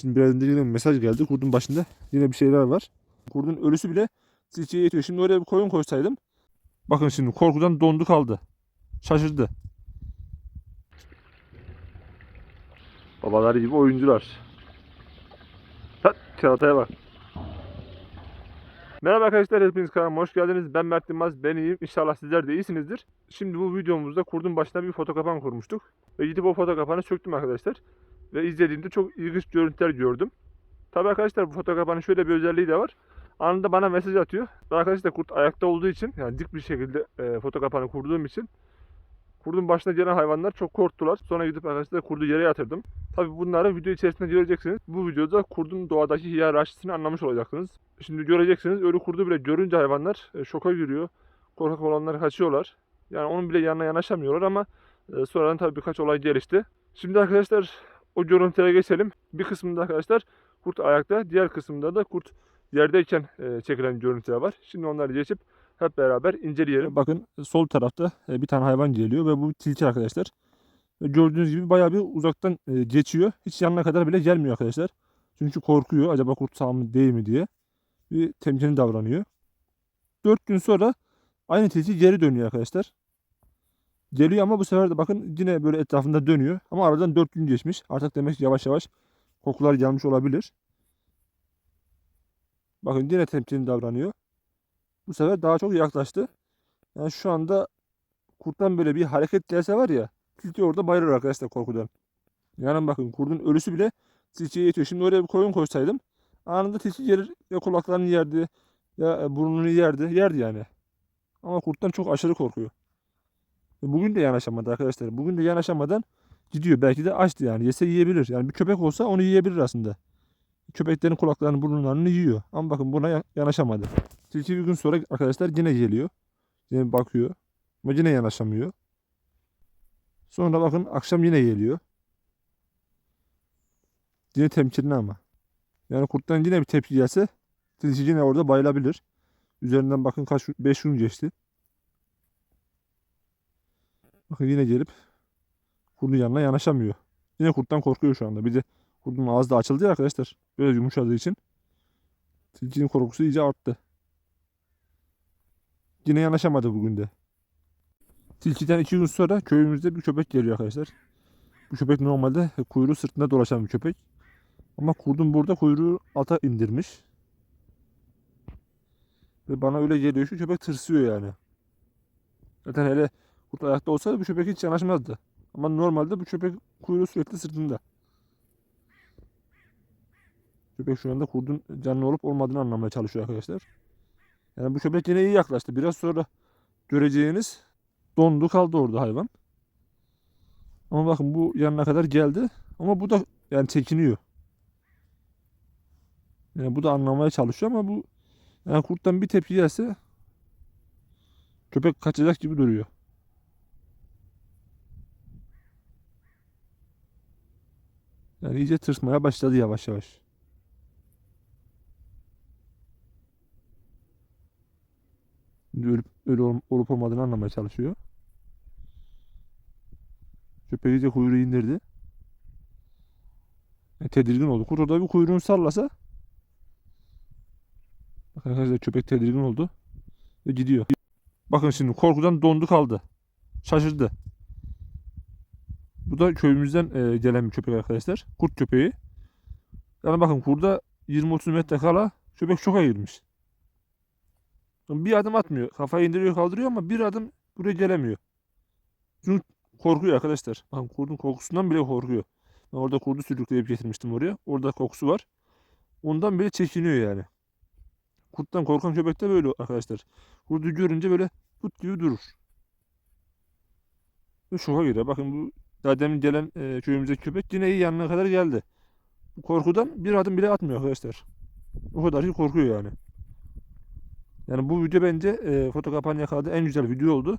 Şimdi biraz önce yine mesaj geldi. Kurdun başında yine bir şeyler var. Kurdun ölüsü bile tilkiye yetiyor. Şimdi oraya bir koyun koysaydım. Bakın şimdi korkudan dondu kaldı. Şaşırdı. Babaları gibi oyuncular. Tat, kerataya bak. Merhaba arkadaşlar hepiniz kanalıma hoş geldiniz. Ben Mert Yılmaz. Ben iyiyim. İnşallah sizler de iyisinizdir. Şimdi bu videomuzda kurdun başına bir foto kapan kurmuştuk. Ve gidip o foto kapanı söktüm arkadaşlar. Ve izlediğimde çok ilginç görüntüler gördüm. Tabi arkadaşlar bu foto kapanın şöyle bir özelliği de var. Anında bana mesaj atıyor. Ve arkadaşlar kurt ayakta olduğu için yani dik bir şekilde e, foto kapanı kurduğum için kurdun başına gelen hayvanlar çok korktular. Sonra gidip arkadaşlar kurdu yere yatırdım. Tabi bunları video içerisinde göreceksiniz. Bu videoda kurdun doğadaki hiyerarşisini anlamış olacaksınız. Şimdi göreceksiniz ölü kurdu bile görünce hayvanlar e, şoka giriyor. Korkak olanlar kaçıyorlar. Yani onun bile yanına yanaşamıyorlar ama e, sonradan tabii birkaç olay gelişti. Şimdi arkadaşlar o görüntülere geçelim. Bir kısmında arkadaşlar kurt ayakta, diğer kısmında da kurt yerdeyken e, çekilen görüntüler var. Şimdi onları geçip hep beraber inceleyelim. Bakın sol tarafta e, bir tane hayvan geliyor ve bu tilki arkadaşlar. Gördüğünüz gibi bayağı bir uzaktan e, geçiyor. Hiç yanına kadar bile gelmiyor arkadaşlar. Çünkü korkuyor acaba kurt sağ mı değil mi diye. Bir temkinli davranıyor. 4 gün sonra aynı tilki geri dönüyor arkadaşlar. Geliyor ama bu sefer de bakın yine böyle etrafında dönüyor. Ama aradan 4 gün geçmiş. Artık demek ki yavaş yavaş kokular gelmiş olabilir. Bakın yine temkinli davranıyor. Bu sefer daha çok yaklaştı. Yani şu anda kurttan böyle bir hareket gelse var ya tilki orada bayılır arkadaşlar korkudan. Yani bakın kurdun ölüsü bile tilkiye yetiyor. Şimdi oraya bir koyun koysaydım anında tilki gelir ya kulaklarını yerdi ya e, burnunu yerdi. Yerdi yani. Ama kurttan çok aşırı korkuyor. Bugün de yanaşamadı arkadaşlar. Bugün de yanaşamadan gidiyor. Belki de açtı yani. Yese yiyebilir. Yani bir köpek olsa onu yiyebilir aslında. Köpeklerin kulaklarını, burunlarını yiyor. Ama bakın buna ya- yanaşamadı. Tilki bir gün sonra arkadaşlar yine geliyor. Yine bakıyor. Ama yine yanaşamıyor. Sonra bakın akşam yine geliyor. Yine temkinli ama. Yani kurttan yine bir tepki gelse tilki yine orada bayılabilir. Üzerinden bakın kaç 5 gün geçti. Bakın yine gelip kurdun yanına yanaşamıyor. Yine kurttan korkuyor şu anda. Bir de kurdun ağzı da açıldı ya arkadaşlar. Böyle yumuşadığı için. Tilkinin korkusu iyice arttı. Yine yanaşamadı bugün de. Tilkiden iki gün sonra köyümüzde bir köpek geliyor arkadaşlar. Bu köpek normalde kuyruğu sırtında dolaşan bir köpek. Ama kurdun burada kuyruğu alta indirmiş. Ve bana öyle geliyor şu köpek tırsıyor yani. Zaten hele kurt ayakta olsaydı bu köpek hiç yanaşmazdı. Ama normalde bu köpek kuyruğu sürekli sırtında. Köpek şu anda kurdun canlı olup olmadığını anlamaya çalışıyor arkadaşlar. Yani bu köpek yine iyi yaklaştı. Biraz sonra göreceğiniz dondu kaldı orada hayvan. Ama bakın bu yanına kadar geldi. Ama bu da yani çekiniyor. Yani bu da anlamaya çalışıyor ama bu yani kurttan bir tepki gelse köpek kaçacak gibi duruyor. Yani iyice tırsmaya başladı yavaş yavaş. Şimdi ölüp, ölü ol- olup olmadığını anlamaya çalışıyor. Köpek iyice kuyruğu indirdi. E, tedirgin oldu. Kurt orada bir kuyruğunu sallasa Bakın arkadaşlar köpek tedirgin oldu. Ve gidiyor. Bakın şimdi korkudan dondu kaldı. Şaşırdı. Bu da köyümüzden e, gelen bir köpek arkadaşlar. Kurt köpeği. Yani bakın kurda 20-30 metre kala köpek şoka girmiş. Bir adım atmıyor. Kafayı indiriyor kaldırıyor ama bir adım buraya gelemiyor. Çünkü korkuyor arkadaşlar. Bakın kurdun kokusundan bile korkuyor. Ben orada kurdu sürükleyip getirmiştim oraya. Orada kokusu var. Ondan bile çekiniyor yani. Kurttan korkan köpek de böyle arkadaşlar. Kurdu görünce böyle put gibi durur. Ve şoka giriyor. Bakın bu daha gelen e, köyümüzdeki köpek yine iyi yanına kadar geldi. Korkudan bir adım bile atmıyor arkadaşlar. O kadar ki korkuyor yani. Yani bu video bence e, foto kapağını yakaladığı en güzel video oldu.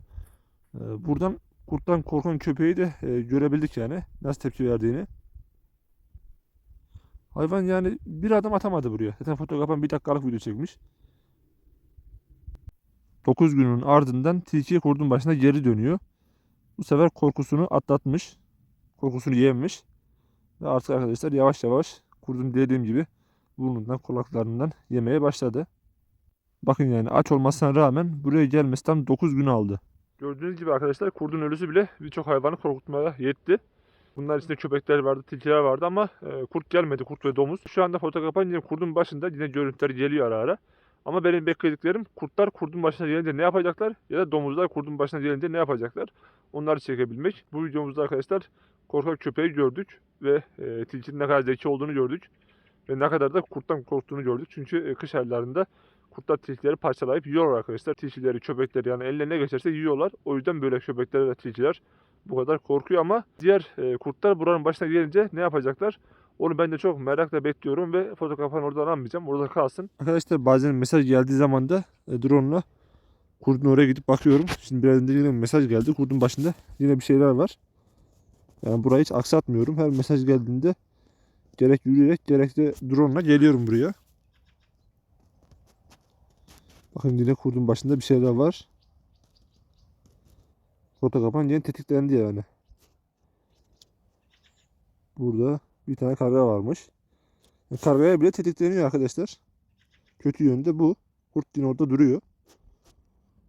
E, buradan kurttan korkan köpeği de e, görebildik yani. Nasıl tepki verdiğini. Hayvan yani bir adım atamadı buraya. Zaten foto kapan bir dakikalık video çekmiş. 9 günün ardından tilki kurdun başına geri dönüyor. Bu sefer korkusunu atlatmış. Korkusunu yenmiş. Ve artık arkadaşlar yavaş yavaş kurdun dediğim gibi burnundan kulaklarından yemeye başladı. Bakın yani aç olmasına rağmen buraya gelmesi tam 9 gün aldı. Gördüğünüz gibi arkadaşlar kurdun ölüsü bile birçok hayvanı korkutmaya yetti. Bunlar içinde köpekler vardı, tilkiler vardı ama e, kurt gelmedi, kurt ve domuz. Şu anda foto kapanınca kurdun başında yine görüntüler geliyor ara ara. Ama benim beklediklerim kurtlar kurdun başına gelince ne yapacaklar ya da domuzlar kurdun başına gelince ne yapacaklar onları çekebilmek. Bu videomuzda arkadaşlar korkak köpeği gördük ve e, tilkinin ne kadar zeki olduğunu gördük. Ve ne kadar da kurttan korktuğunu gördük. Çünkü e, kış aylarında kurtlar tilkileri parçalayıp yiyorlar arkadaşlar. Tilkileri, köpekleri yani eline ne geçerse yiyorlar. O yüzden böyle köpekler ve tilkiler bu kadar korkuyor ama diğer e, kurtlar buranın başına gelince ne yapacaklar? Onu ben de çok merakla bekliyorum ve foto kapanı oradan almayacağım. Orada kalsın. Arkadaşlar bazen mesaj geldiği zaman da e, drone'la kurdun oraya gidip bakıyorum. Şimdi biraz önce yine mesaj geldi. Kurdun başında yine bir şeyler var. Yani burayı hiç aksatmıyorum. Her mesaj geldiğinde gerek yürüyerek gerek de drone'la geliyorum buraya. Bakın yine kurdun başında bir şeyler var. Foto kapan yine tetiklendi yani. Burada bir tane karga varmış. Yani Kargaya bile tetikleniyor arkadaşlar. Kötü yönde bu. Kurt yine orada duruyor.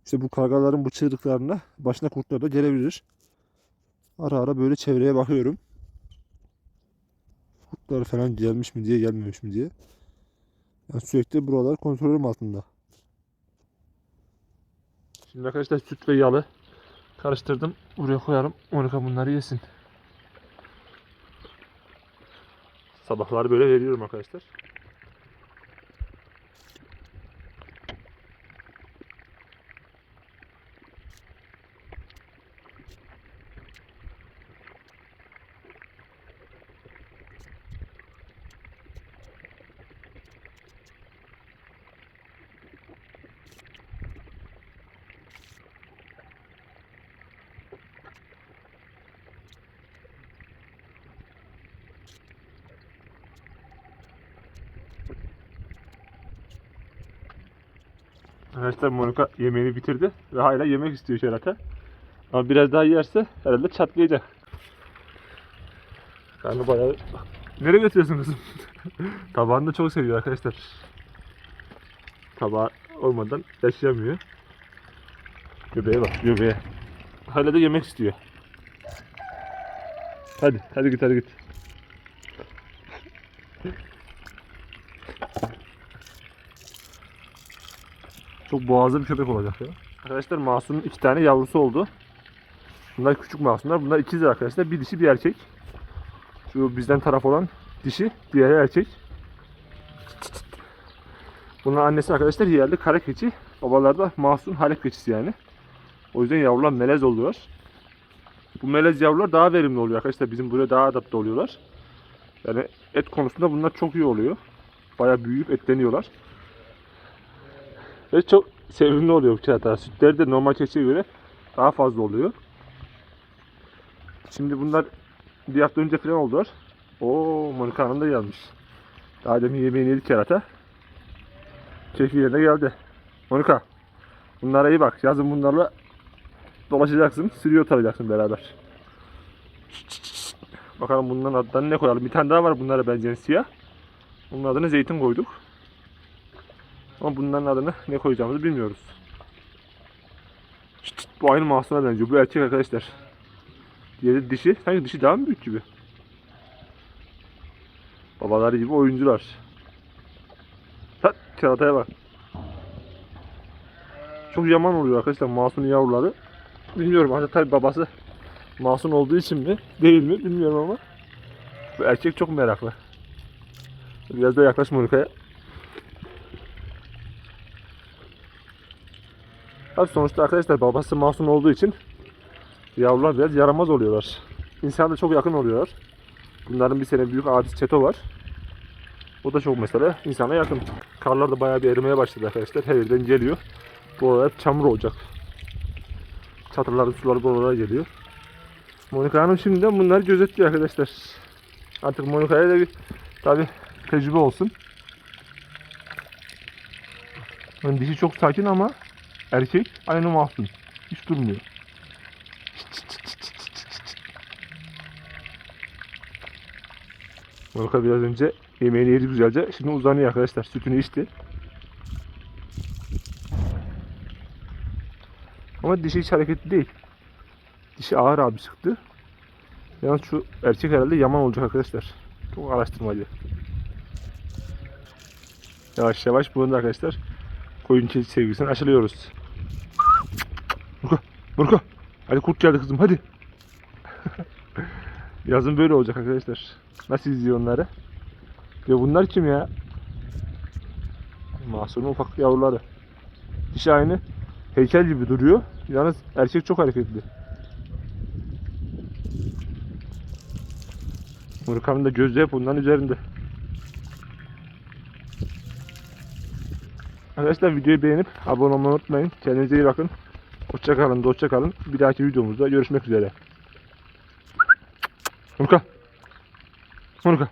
İşte bu kargaların bu çığlıklarına başına kurtlar da gelebilir. Ara ara böyle çevreye bakıyorum. Kurtlar falan gelmiş mi diye gelmemiş mi diye. Yani sürekli buralar kontrolüm altında. Şimdi arkadaşlar süt ve yalı karıştırdım. Buraya koyarım. Monika bunları yesin. Sabahları böyle veriyorum arkadaşlar. Arkadaşlar Monika yemeğini bitirdi ve hala yemek istiyor Şerat'a. Ama biraz daha yerse herhalde çatlayacak. Karnı bayağı... Nereye götürüyorsun kızım? Tabağını da çok seviyor arkadaşlar. Tabağı olmadan yaşayamıyor. Göbeğe bak göbeğe. Hala da yemek istiyor. Hadi hadi git hadi git. Çok boğazlı bir köpek olacak ya. Arkadaşlar Masum'un iki tane yavrusu oldu. Bunlar küçük Masumlar. Bunlar ikizler arkadaşlar. Bir dişi bir erkek. Şu bizden taraf olan dişi, diğeri erkek. Bunların annesi arkadaşlar yerli kara keçi. Babalar da Masum Halep keçisi yani. O yüzden yavrular melez oluyor. Bu melez yavrular daha verimli oluyor arkadaşlar. Bizim buraya daha adapte oluyorlar. Yani et konusunda bunlar çok iyi oluyor. Bayağı büyüyüp etleniyorlar. Ve çok sevimli oluyor bu çatalar. Sütleri de normal keçiye göre daha fazla oluyor. Şimdi bunlar bir hafta önce falan oldular. Oo Monika Hanım da gelmiş. Daha demin yemeğini yedik kerata. Keyfi yerine geldi. Monika. Bunlara iyi bak. Yazın bunlarla dolaşacaksın. Sürüyor tarayacaksın beraber. Bakalım bunların adlarını ne koyalım. Bir tane daha var bunlara benzeyen siyah. Bunun adını zeytin koyduk. Ama bunların adını ne koyacağımızı bilmiyoruz. Çıt bu aynı Mahsun'a benziyor. Bu erkek arkadaşlar. Diğeri dişi. Sanki dişi daha mı büyük gibi? Babaları gibi oyuncular. Tat, kerataya bak. Çok yaman oluyor arkadaşlar Masum'un yavruları. Bilmiyorum hatta tabi babası Masum olduğu için mi değil mi bilmiyorum ama bu erkek çok meraklı. Biraz da yaklaş Monika'ya. Tabi sonuçta arkadaşlar babası masum olduğu için yavrular biraz yaramaz oluyorlar. İnsana da çok yakın oluyorlar. Bunların bir sene büyük abisi Çeto var. O da çok mesela insana yakın. Karlar da bayağı bir erimeye başladı arkadaşlar. Her yerden geliyor. Bu arada hep çamur olacak. Çatırların suları buralara geliyor. Monika Hanım şimdiden bunları gözetliyor arkadaşlar. Artık Monika'ya da bir tabi tecrübe olsun. Yani dişi çok sakin ama erkek aynı mahzun. Hiç durmuyor. Monika biraz önce Yemeğini yedi güzelce. Şimdi uzanıyor arkadaşlar. Sütünü içti. Ama dişi hiç hareketli değil. Dişi ağır abi çıktı. Yalnız şu erkek herhalde yaman olacak arkadaşlar. Çok araştırmacı. Yavaş yavaş bunu da arkadaşlar koyun keçi sevgisini aşılıyoruz. Burka, Burka. Hadi kurt geldi kızım hadi. Yazın böyle olacak arkadaşlar. Nasıl izliyor onları? Ya bunlar kim ya? Mahsun'un ufak yavruları. Dişi aynı heykel gibi duruyor. Yalnız erkek çok hareketli. Mırkan'ın da gözü hep bunların üzerinde. Arkadaşlar videoyu beğenip abone olmayı unutmayın. Kendinize iyi bakın. Hoşça kalın, dostça kalın. Bir dahaki videomuzda görüşmek üzere. Mırka. Mırka.